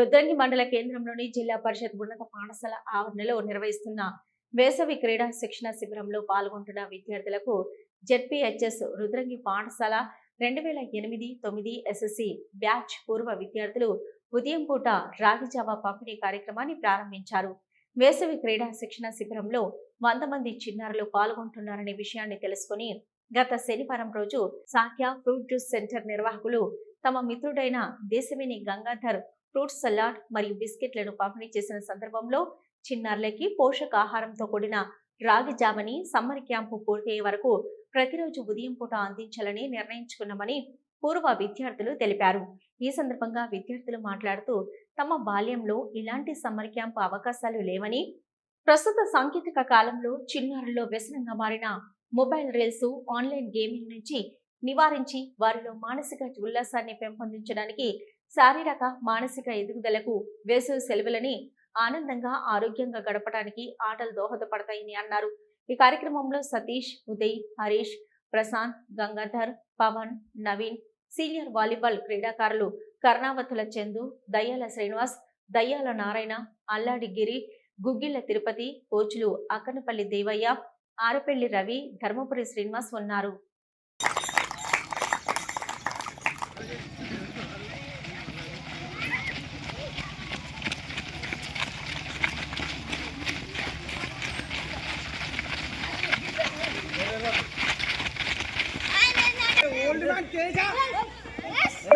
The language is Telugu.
రుద్రంగి మండల కేంద్రంలోని జిల్లా పరిషత్ ఉన్నత పాఠశాల ఆవరణలో నిర్వహిస్తున్న వేసవి క్రీడా శిక్షణ శిబిరంలో పాల్గొంటున్న విద్యార్థులకు జెడ్పీహెచ్ఎస్ రుద్రంగి పాఠశాల రెండు వేల ఎనిమిది తొమ్మిది ఎస్ఎస్సి బ్యాచ్ పూర్వ విద్యార్థులు ఉదయం పూట రాగి జావా పంపిణీ కార్యక్రమాన్ని ప్రారంభించారు. వేసవి క్రీడా శిక్షణ శిబిరంలో వంద మంది చిన్నారులు పాల్గొంటున్నారనే విషయాన్ని తెలుసుకుని గత శనివారం రోజు సాఖ్య ఫ్రూట్ జ్యూస్ సెంటర్ నిర్వాహకులు తమ మిత్రుడైన దేశవిని గంగాధర్ ఫ్రూట్ సలాడ్ మరియు బిస్కెట్లను పంపిణీ చేసిన సందర్భంలో చిన్నారులకి పోషకాహారంతో కూడిన రాగి జామని సమ్మర్ క్యాంపు పూర్తయ్యే వరకు ప్రతిరోజు ఉదయం పూట అందించాలని నిర్ణయించుకున్నామని పూర్వ విద్యార్థులు తెలిపారు. ఈ సందర్భంగా విద్యార్థులు మాట్లాడుతూ తమ బాల్యంలో ఇలాంటి సమ్మర్ క్యాంపు అవకాశాలు లేవని ప్రస్తుత సాంకేతిక కాలంలో చిన్నారుల్లో వ్యసనంగా మారిన మొబైల్ రీల్స్ ఆన్లైన్ గేమింగ్ నుంచి నివారించి వారిలో మానసిక ఉల్లాసాన్ని పెంపొందించడానికి శారీరక మానసిక ఎదుగుదలకు వేసవి సెలవులని ఆనందంగా ఆరోగ్యంగా గడపడానికి ఆటలు దోహదపడతాయని అన్నారు. ఈ కార్యక్రమంలో సతీష్ ఉదయ్ హరీష్ ప్రశాంత్ గంగాధర్ పవన్ నవీన్ సీనియర్ వాలీబాల్ క్రీడాకారులు కర్ణావతుల చందు దయ్యాల శ్రీనివాస్ దయ్యాల నారాయణ అల్లాడి గిరి తిరుపతి కోచ్లు అక్కనపల్లి దేవయ్య ఆరపల్లి రవి ధర్మపురి శ్రీనివాస్ ఉన్నారు. Yes.